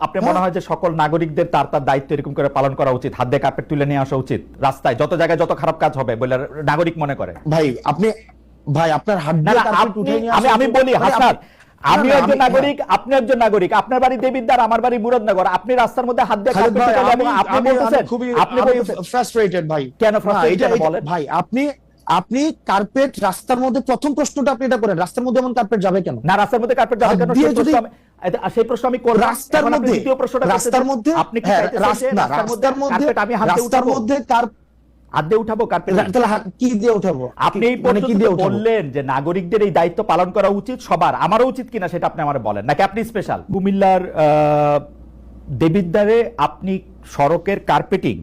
আপনি মনে হয়। যে সকল নাগরিকদের তার তার দায়িত্ব এরকম করে পালন করা উচিত হাত দিয়ে কার্পেট তুলে নিয়ে আসা উচিত রাস্তায় যত জায়গায় যত খারাপ কাজ হবে বলে নাগরিক মনে করে। ভাই আপনি ভাই আপনার হাত দিয়ে না, কার্পেট উঠে নিয়ে আমি আমি বলি হাসান আমি একজন নাগরিক আপনি একজন নাগরিক আপনার বাড়ি দেবিদ্বার আমার বাড়ি মুরাদনগর আপনি রাস্তার মধ্যে হাত দিয়ে আপনি বলতেছেন আপনি frustrated ভাই। কেন এটা- বলেন? ভাই আপনি আপনি কার্পেট রাস্তার মধ্যে প্রথম প্রশ্নটা আপনি এটা করেন রাস্তার মধ্যে এমন কার্পেট যাবে কেন? না রাস্তার মধ্যে কার্পেট যাবে কেন? সেই প্রশ্ন আমি- এটা- সেই প্রশ্ন আমি করব রাস্তার মধ্যে দ্বিতীয় প্রশ্নটা রাস্তার মধ্যে আপনি কি হ্যাঁ, রাস্তার মধ্যে আমি রাস্তার মধ্যে কার দিয়ে উঠাবো কার্পেট? তাহলে কি দিয়ে উঠাবো? আপনি এই মানে কি দিয়ে বললেন যে নাগরিকদের এই দায়িত্ব পালন করা উচিত সবার। আমারও উচিত কিনা সেটা আপনি আমার বলেন। নাকি আপনি স্পেশাল কুমিল্লার আহ, দেবিদ্বারে আপনি সড়কের কার্পেটিং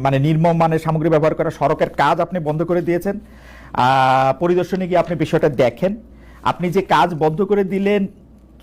মানে নির্মম মানের সামগ্রী ব্যবহার করা সড়কের কাজ আপনি বন্ধ করে দিয়েছেন। আহ, পরিদর্শনে গিয়ে আপনি বিষয়টা দেখেন। আপনি যে কাজ বন্ধ করে দিলেন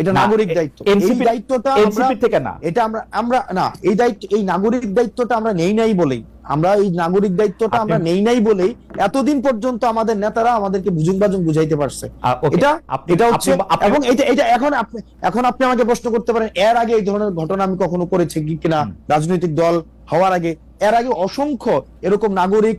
এটা নাগরিক দায়িত্ব। এই দায়িত্বটা NCP থেকে না। এটা আমরা আমরা না এই দায়িত্ব এই নাগরিক দায়িত্বটা আমরা নেই নাই বলেই। আমরা এই নাগরিক দায়িত্বটা আমরা নেই নাই বলেই এতদিন পর্যন্ত আমাদের নেতারা আমাদেরকে বুঝুন বাজুন বুঝাইতে পারছে। এটা এটা হচ্ছে এবং এটা এটা এখন আপনি এখন আপনি আমাকে প্রশ্ন করতে পারেন এর আগে এই ধরনের ঘটনা আমি কখনো করেছি কি কিনা। রাজনৈতিক দল হওয়ার আগে? এর আগে অসংখ্য এরকম নাগরিক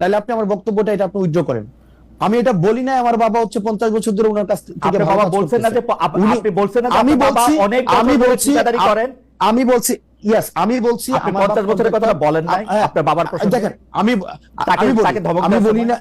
তাহলে আপনি আমার বক্তব্যটা এটা আপনি উইথড্র করেন। আমি এটা বলি নাই আমার বাবা হচ্ছে পঞ্চাশ বছর ধরে ওনার কাছ থেকে বাবা বলছেন না যে আপনি বলছেন না আমি আপনার বলছি অনেক আমি বলছি করেন। আমি বলছি ইয়েস আমি বলছি আপনি আমার 50 বছরের কথা বলেন নাই? হ্যাঁ, আপনার বাবার প্রসঙ্গে? দেখেন আমি তাকে- আমি বলি- না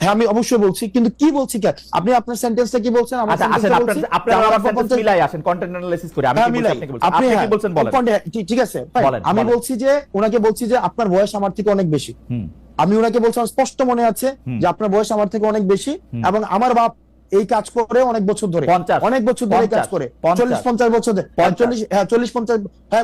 হ্যাঁ আমি অবশ্যই বলছি কিন্তু কি বলছি কেন আপনি আপনার সেন্টেন্সটা কি বলছেন? আমার আচ্ছা আসেন sentence-টা আপনার আপনার আমার আমার সেন্টেন্স মিলাই আসেন কন্টেন্ট অ্যানালাইসিস করে আমি হ্যাঁ, কি বলছি আপনি কি বলছেন? হ্যাঁ, বলেন। ঠিক- ঠিক আছে আমি বলছি যে ওনাকে বলছি যে আপনার বয়স আমার থেকে অনেক বেশি। হুম। আমি ওনাকে বলছিলাম স্পষ্ট মনে আছে যে আপনার বয়স আমার থেকে অনেক বেশি এবং আমার বাপ এই কাজ করে অনেক বছর ধরে। অনেক বছর ধরে কাজ করে। 50 চল্লিশ পঞ্চাশ বছর ধরে। 50 চল্লিশ হ্যাঁ চল্লিশ পঞ্চাশ হ্যাঁ